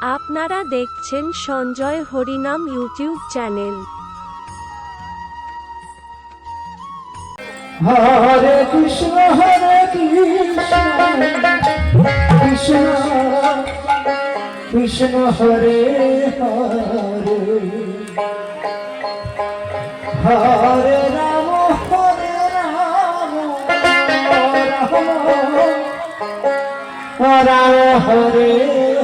আপনারা দেখছেন Sanjay Harinam YouTube channel. Hare Krishna Hare Krishna. Krishna, Hare Hare. Hare Ram Hare Ram Ram, Hare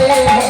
Hare হরে